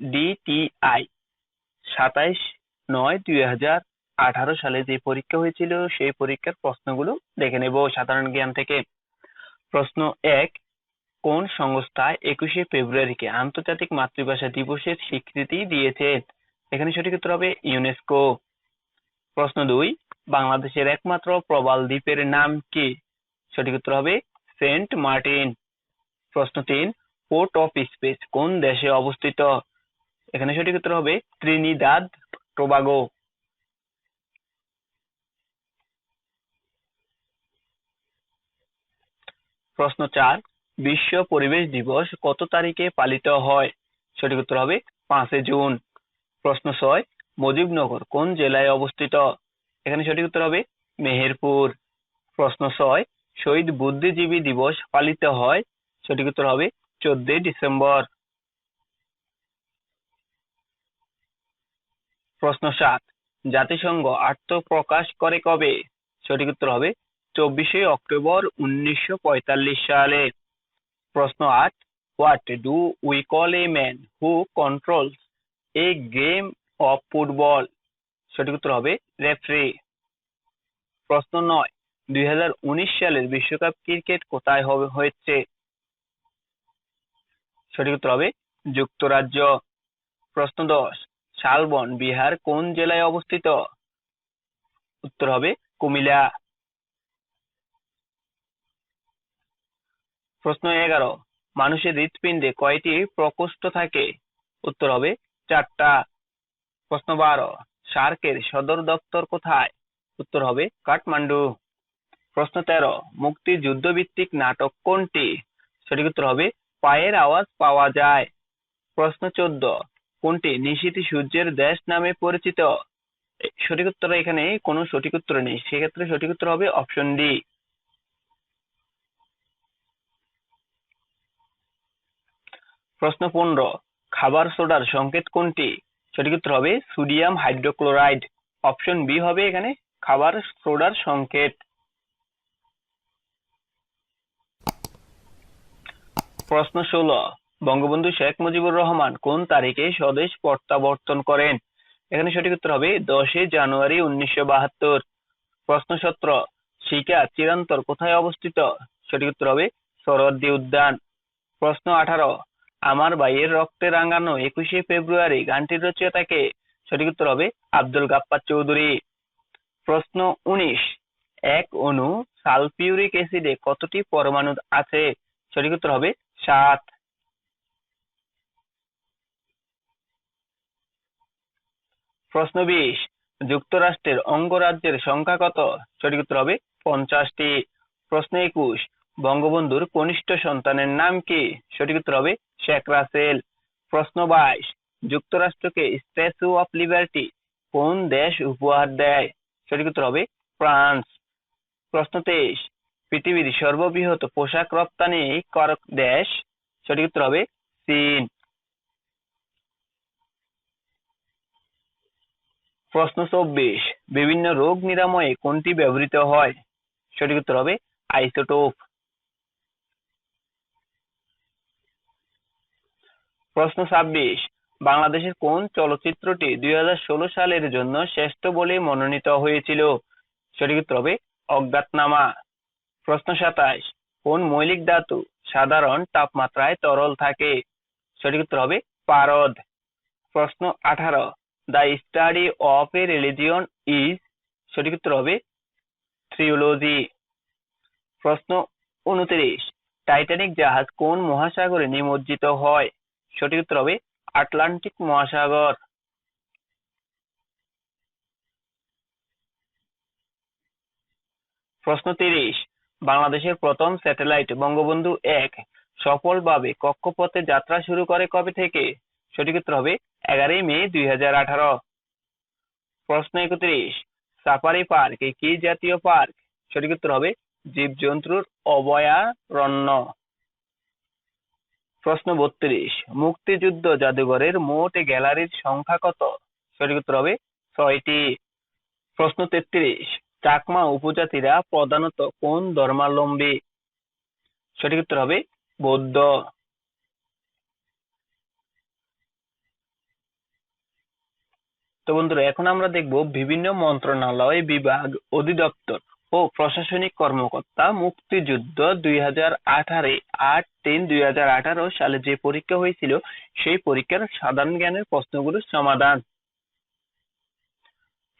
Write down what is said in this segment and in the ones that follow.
DTI সাতাইশ নয় দুই হাজার আঠারো সালে যে পরীক্ষা হয়েছিল, সেই পরীক্ষার প্রশ্নগুলো দেখে নেব সাধারণ জ্ঞান থেকে। প্রশ্ন এক, কোন সংস্থা একুশে ফেব্রুয়ারিকে আন্তর্জাতিক মাতৃভাষা দিবসের স্বীকৃতি দিয়েছে? এখানে সঠিক উত্তর হবে ইউনেস্কো। প্রশ্ন দুই, বাংলাদেশের একমাত্র প্রবাল দ্বীপের নাম কি? সঠিক উত্তর হবে সেন্ট মার্টিন। প্রশ্ন তিন, পোর্ট অফ স্পেস কোন দেশে অবস্থিত? এখানে সঠিক উত্তর হবে ত্রিনিদাদ টোবাগো। প্রশ্ন চার, বিশ্ব পরিবেশ দিবস কত তারিখে পালিত হয়? সঠিক উত্তর হবে পাঁচই জুন। প্রশ্ন ছয়, মুজিবনগর কোন জেলায় অবস্থিত? এখানে সঠিক উত্তর হবে মেহেরপুর। প্রশ্ন ছয়, শহীদ বুদ্ধিজীবী দিবস পালিত হয়? সঠিক উত্তর হবে চোদ্দই ডিসেম্বর। প্রশ্ন সাত, জাতিসংঘ আত্মপ্রকাশ করে কবে? সঠিক উত্তর হবে চব্বিশে অক্টোবর উনিশশো পঁয়তাল্লিশ সালে। প্রশ্ন আট, what do we call a man who controls a game of football? সঠিক উত্তর হবে রেফারি। প্রশ্ন নয়, দুই সালের বিশ্বকাপ ক্রিকেট কোথায় হবে, হয়েছে? সঠিক উত্তর হবে যুক্তরাজ্য। প্রশ্ন দশ শালবন, বিহার কোন জেলায় অবস্থিত? উত্তর হবে কুমিল্লা। প্রশ্ন এগারো। মানুষের হৃৎপিণ্ডে কয়টি প্রকোষ্ঠ থাকে? উত্তর হবে চারটা। প্রশ্ন বারো। সার্কের সদর দপ্তর কোথায়? উত্তর হবে কাঠমান্ডু। প্রশ্ন তেরো। মুক্তি যুদ্ধভিত্তিক নাটক কোনটি? সঠিক উত্তর হবে পায়ের আওয়াজ পাওয়া যায়। প্রশ্ন চোদ্দ। কোনটি? নিশীথী সূর্যের দেশ নামে পরিচিত। সঠিক উত্তর এখানে, কোনো সঠিক উত্তর নেই। সেক্ষেত্রে সঠিক উত্তর হবে অপশন ডি প্রশ্ন পনেরো, খাবার সোডার সংকেত কোনটি? সঠিক উত্তর হবে সোডিয়াম হাইড্রোক্লোরাইড। অপশন বি হবে এখানে, খাবার সোডার সংকেত। প্রশ্ন ষোলো বঙ্গবন্ধু শেখ মুজিবুর রহমান কোন তারিখে স্বদেশ প্রত্যাবর্তন করেন? এখানে সঠিক উত্তর হবে দশই জানুয়ারি উনিশশো বাহাত্তর। প্রশ্ন সতেরো, শিকা চিরান্তর কোথায় অবস্থিত? সঠিক উত্তর হবে সরদ্দি উদ্যান। প্রশ্ন আঠারো, আমার ভাইয়ের রক্তে রাঙানো একুশে ফেব্রুয়ারি গানটির রচয়িতাকে সঠিক উত্তর হবে আব্দুল গাপ্পার চৌধুরী। প্রশ্ন উনিশ, এক অণু সালফিউরিক অ্যাসিডে কতটি পরমাণু আছে? সঠিক উত্তর হবে সাত। প্রশ্ন বিশ, যুক্তরাষ্ট্রের অঙ্গরাজ্যের সংখ্যা কত? সঠিক উত্তর হবে পঞ্চাশটি। প্রশ্ন একুশ, বঙ্গবন্ধুর কনিষ্ঠ সন্তানের নাম কি? সঠিক উত্তর হবে শেখ রাসেল। প্রশ্ন বাইশ, যুক্তরাষ্ট্রকে স্ট্যাচু অফ লিবার্টি কোন দেশ উপহার দেয়? সঠিক উত্তর হবে ফ্রান্স। প্রশ্ন তেইশ, পৃথিবীর সর্ববৃহৎ পোশাক রপ্তানি কারক দেশ? সঠিক উত্তর হবে চীন। প্রশ্ন চব্বিশ বিভিন্ন রোগ নিরাময়ে কোনটি ব্যবহৃত হয়? সঠিক উত্তর হবে আইসোটোপ। প্রশ্ন ছাব্বিশ বাংলাদেশের কোন চলচ্চিত্রটি দুই হাজার ষোলো সালের জন্য শ্রেষ্ঠ বলে মনোনীত হয়েছিল? সঠিক উত্তর হবে অজ্ঞাতনামা। প্রশ্ন সাতাশ কোন মৌলিক ধাতু সাধারণ তাপমাত্রায় তরল থাকে? সঠিক উত্তর হবে পারদ। প্রশ্ন আঠারো। The study of a religion is সঠিক উত্তর হবে থ্রিওলজি প্রশ্ন উনত্রিশ। টাইটানিক জাহাজ কোন মহাসাগরে নিমজ্জিত হয়? সঠিক উত্তর হবে আটলান্টিক মহাসাগর। প্রশ্ন তিরিশ। বাংলাদেশের প্রথম স্যাটেলাইট বঙ্গবন্ধু এক সফলভাবে কক্ষপথে যাত্রা শুরু করে কবে থেকে? সঠিক উত্তর হবে এগারোই মে দুই হাজার আঠারো। প্রশ্ন একত্রিশ, সাফারি পার্ক কি জাতীয় পার্ক? সঠিক উত্তর হবে জীবজন্তুর অভয়ারণ্য। প্রশ্ন বত্রিশ, মুক্তিযুদ্ধ জাদুঘরের মোট গ্যালারির সংখ্যা কত? সঠিক উত্তর হবে ছয়টি। প্রশ্ন তেত্রিশ, চাকমা উপজাতিরা প্রধানত কোন ধর্মাবলম্বী? সঠিক উত্তর হবে বৌদ্ধ। তো বন্ধুরা, এখন আমরা দেখব বিভিন্ন মন্ত্রণালয় বিভাগ অধিদপ্তর ও প্রশাসনিক কর্মকর্তা মুক্তিযুদ্ধ দুই হাজার আঠারো আট তিন দুই হাজার আঠারো সালে যে পরীক্ষা হয়েছিল, সেই পরীক্ষার সাধারণ জ্ঞানের প্রশ্নগুলোর সমাধান।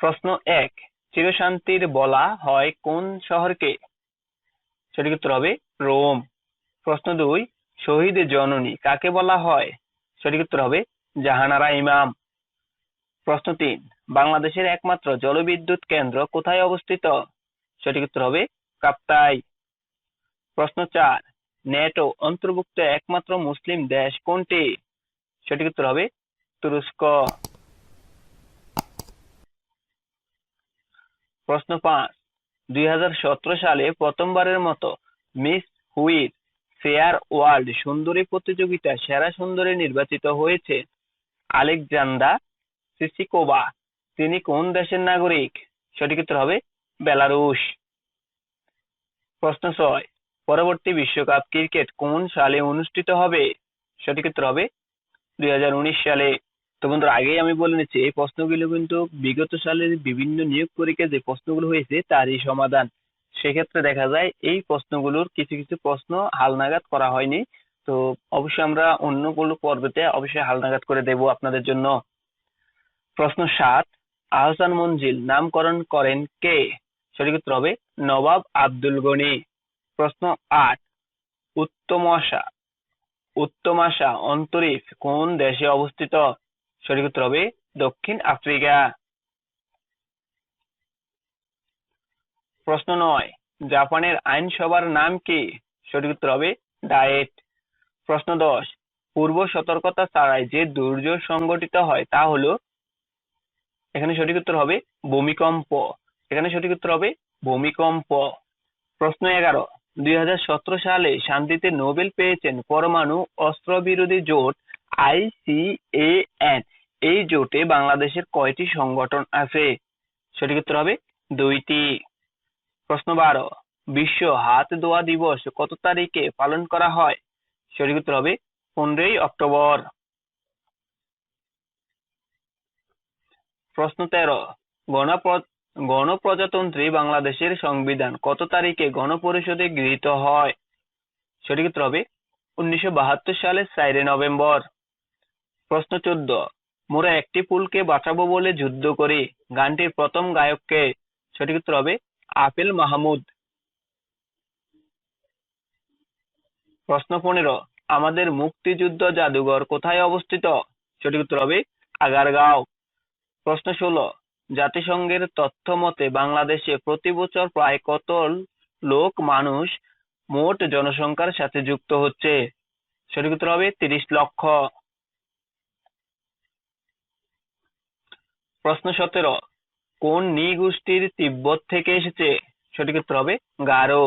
প্রশ্ন এক, চিরশান্তির বলা হয় কোন শহরকে? সঠিক উত্তর হবে রোম। প্রশ্ন দুই, শহীদ জননী কাকে বলা হয়? সঠিক উত্তর হবে জাহানারা ইমাম। প্রশ্ন তিন, বাংলাদেশের একমাত্র জলবিদ্যুৎ কেন্দ্র কোথায় অবস্থিত? সঠিক উত্তর হবে কাপ্তাই। প্রশ্ন চার নেটো অন্তর্ভুক্ত একমাত্র মুসলিম দেশ কোনটি? সঠিক উত্তর হবে তুরস্ক। প্রশ্ন পাঁচ, দুই সালে প্রথমবারের মতো মিস হুইট ফেয়ার ওয়ার্ল্ড সুন্দরী প্রতিযোগিতা সেরা সুন্দরী নির্বাচিত হয়েছে আলেকজান্ডা সিসিকোভা তিনি কোন দেশের নাগরিক? সঠিক উত্তর হবে বেলারুশ। প্রশ্ন ছয়, পরবর্তী বিশ্বকাপ ক্রিকেট কোন সালে অনুষ্ঠিত হবে? সঠিক উত্তর হবে দুই সালে। তো বন্ধুরা, আগেই আমি বলে নিচ্ছি, এই প্রশ্নগুলো কিন্তু বিগত সালের বিভিন্ন নিয়োগ পরীক্ষায় যে প্রশ্নগুলো হয়েছে, তারই সমাধান। সেক্ষেত্রে দেখা যায়, এই প্রশ্নগুলোর কিছু কিছু প্রশ্ন হালনাগাদ করা হয়নি। তো অবশ্যই আমরা অন্য কোনো পর্বতে অবশ্যই হালনাগাদ করে দেব আপনাদের জন্য। প্রশ্ন সাত, আহসান মঞ্জিল নামকরণ করেন কে? সঠিক উত্তর হবে নবাব আব্দুল গনি। প্রশ্ন আট, উত্তমাশা উত্তমাশা অন্তরীপ কোন দেশে অবস্থিত? সঠিক উত্তর হবে দক্ষিণ আফ্রিকা। প্রশ্ন নয়, জাপানের আইনসভার নাম কি? সঠিক উত্তর হবে ডায়েট। প্রশ্ন দশ, পূর্ব সতর্কতা ছাড়াই যে দুর্যোগ সংঘটিত হয় তা হলো এখানে সঠিক উত্তর হবে ভূমিকম্প। এখানে সঠিক উত্তর হবে ভূমিকম্প। প্রশ্ন এগারো। দুই সালে শান্তিতে নোবেল পেয়েছেন পরমাণু অস্ত্র বিরোধী জোট আইসিএএন এই জোটে বাংলাদেশের কয়টি সংগঠন আছে? সঠিক উত্তর হবে দুইটি। প্রশ্ন বারো। বিশ্ব হাত ধোয়া দিবস কত তারিখে পালন করা হয়? সঠিক উত্তর হবে পনেরোই অক্টোবর। প্রশ্ন তেরো। গণপ্র- গণপ্রজাতন্ত্রী বাংলাদেশের সংবিধান কত তারিখে গণপরিষদে গৃহীত হয়? সঠিক উত্তর হবে উনিশশো বাহাত্তর সালের চারে নভেম্বর। প্রশ্ন চোদ্দ। মোরা একটি ফুলকে বাঁচাবো বলে যুদ্ধ করি। গানটির প্রথম গায়ককে সঠিক উত্তর হবে আপেল মাহমুদ। প্রশ্ন পনেরো। আমাদের মুক্তিযুদ্ধ জাদুঘর কোথায় অবস্থিত? সঠিক উত্তর হবে আগারগাঁও। প্রশ্ন ষোলো। জাতিসংঘের তথ্য মতে বাংলাদেশে প্রতি বছর প্রায় কত লোক মানুষ মোট জনসংখ্যার সাথে যুক্ত হচ্ছে? সঠিক উত্তর হবে তিরিশ লক্ষ। প্রশ্ন সতেরো, কোন নৃগোষ্ঠীর তিব্বত থেকে এসেছে? সঠিক উত্তর হবে গারো।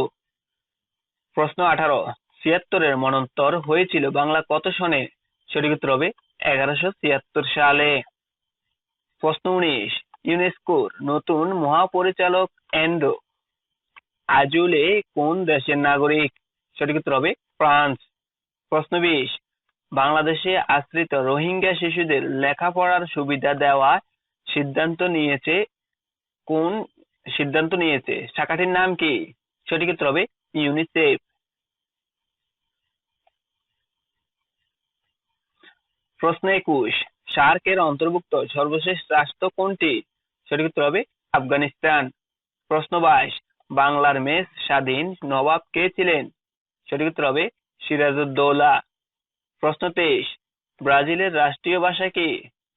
প্রশ্ন আঠারো, ছিয়াত্তরের মনন্তর হয়েছিল বাংলা কত সনে? সঠিক উত্তর হবে এগারোশো ছিয়াত্তর সালে। প্রশ্ন উনিশ, ইউনেস্কোর নতুন মহাপরিচালক এন্ডো আজুলে কোন দেশের নাগরিক? সঠিক উত্তর হবে ফ্রান্স। প্রশ্ন বিশ, বাংলাদেশে আশ্রিত রোহিঙ্গা শিশুদের লেখাপড়ার সুবিধা দেওয়া সিদ্ধান্ত নিয়েছে কোন সিদ্ধান্ত নিয়েছে? শাখাটির নাম কি? সঠিক উত্তর হবে ইউনিসেফ। প্রশ্ন একুশ সার্ক এর অন্তর্ভুক্ত সর্বশেষ রাষ্ট্র কোনটি? সঠিক উত্তর হবে আফগানিস্তান। প্রশ্ন বাইশ, বাংলার মেষ স্বাধীন নবাব কে ছিলেন? সঠিক উত্তর হবে সিরাজউদ্দৌলা। প্রশ্ন তেইশ, ব্রাজিলের রাষ্ট্রীয় ভাষা কি?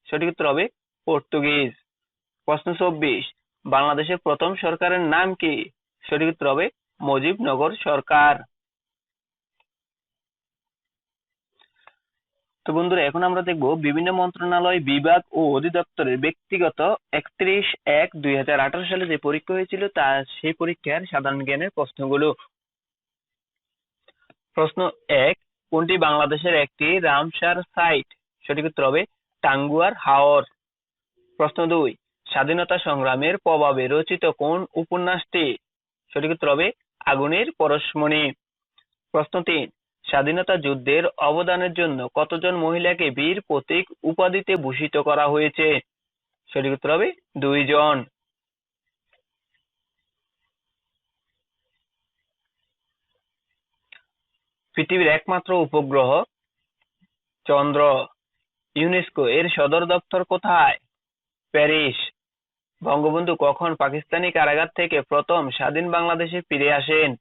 সঠিক উত্তর হবে পর্তুগিজ। প্রশ্ন চব্বিশ, বাংলাদেশের প্রথম সরকারের নাম কি? সঠিক উত্তর হবে মুজিবনগর সরকার। তো বন্ধুরা, এখন আমরা দেখব বিভিন্ন মন্ত্রণালয় বিভাগ ও অধিদপ্তরের ব্যক্তিগত একত্রিশ এক দুই হাজার আঠারো সালে যে পরীক্ষা হয়েছিল, তা সেই পরীক্ষার সাধারণ জ্ঞানের প্রশ্নগুলো। প্রশ্ন এক, কোনটি বাংলাদেশের একটি রামসার সাইট সঠিক উত্তর হবে টাঙ্গুয়ার হাওর। প্রশ্ন দুই, স্বাধীনতা সংগ্রামের প্রভাবে রচিত কোন উপন্যাসটি? সঠিক উত্তর হবে আগুনের পরশমণি। প্রশ্ন তিন স্বাধীনতা যুদ্ধের অবদানের জন্য কতজন মহিলাকে বীর প্রতীক উপাধিতে ভূষিত করা হয়েছে? সঠিক উত্তর হবে দুইজন। পৃথিবীর একমাত্র উপগ্রহ চন্দ্র। ইউনেস্কো এর সদর দপ্তর কোথায়? প্যারিস। বঙ্গবন্ধু কখন পাকিস্তানি কারাগার থেকে প্রথম স্বাধীন বাংলাদেশে ফিরে আসেন?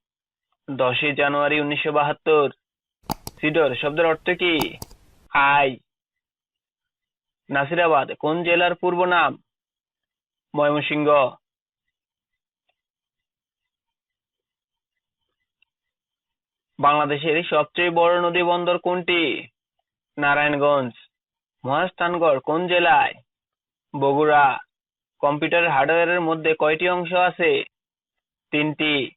দশই জানুয়ারি উনিশশো বাহাত্তর। সিডর, শব্দের অর্থ কি? আই নাসিরাবাদ, কোন জেলার পূর্ব নাম? ময়মনসিংহ। বাংলাদেশের সবচেয়ে বড় নদী বন্দর কোনটি? নারায়ণগঞ্জ। মহাস্থানগড়, কোন জেলায়? বগুড়া। কম্পিউটার হার্ডওয়্যারের মধ্যে কয়টি অংশ আছে? তিনটি।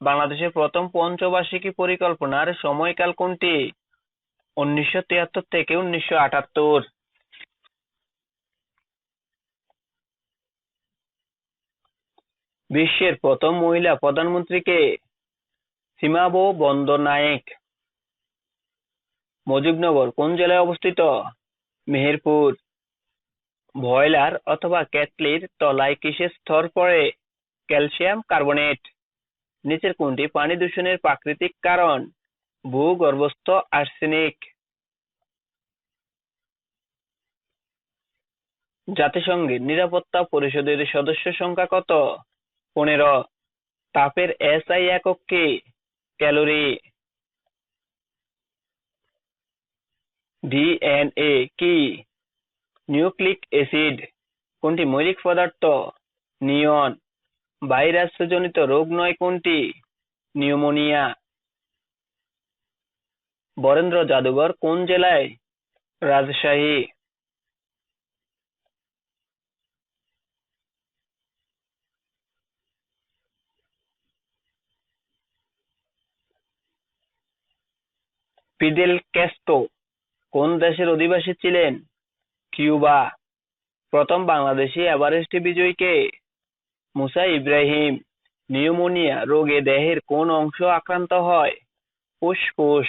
বাংলাদেশের প্রথম পঞ্চবার্ষিকী পরিকল্পনার সময়কাল কোনটি? উনিশশো তিয়াত্তর থেকে উনিশশো আটাত্তর। বিশ্বের প্রথম মহিলা প্রধানমন্ত্রী কে সীমাবো বন্দরনায়েক মুজিবনগর কোন জেলায় অবস্থিত? মেহেরপুর। ভয়লার অথবা কেটলির তলায় কিসের স্তর পড়ে? Calcium carbonate. নিচের কোনটি পানি দূষণের প্রাকৃতিক কারণ, ভূগর্ভস্থ আর্সেনিক। জাতিসংঘের নিরাপত্তা পরিষদের সদস্য সংখ্যা কত? পনেরো। তাপের এসআই একক কি? ক্যালোরি। ডিএনএ কি? Nucleic acid. কোনটি মৌলিক পদার্থ? নিয়ন। ভাইরাস জনিত রোগ নয় কোনটি? নিউমোনিয়া। বরেন্দ্র জাদুঘর, কোন জেলায়? রাজশাহী। ফিদেল ক্যাস্ট্রো কোন দেশের অধিবাসী ছিলেন? কিউবা। প্রথম বাংলাদেশি এভারেস্ট বিজয়ী কে? মুসা ইব্রাহিম নিউমোনিয়া রোগে দেহের কোন অংশ আক্রান্ত হয়? ফুসফুস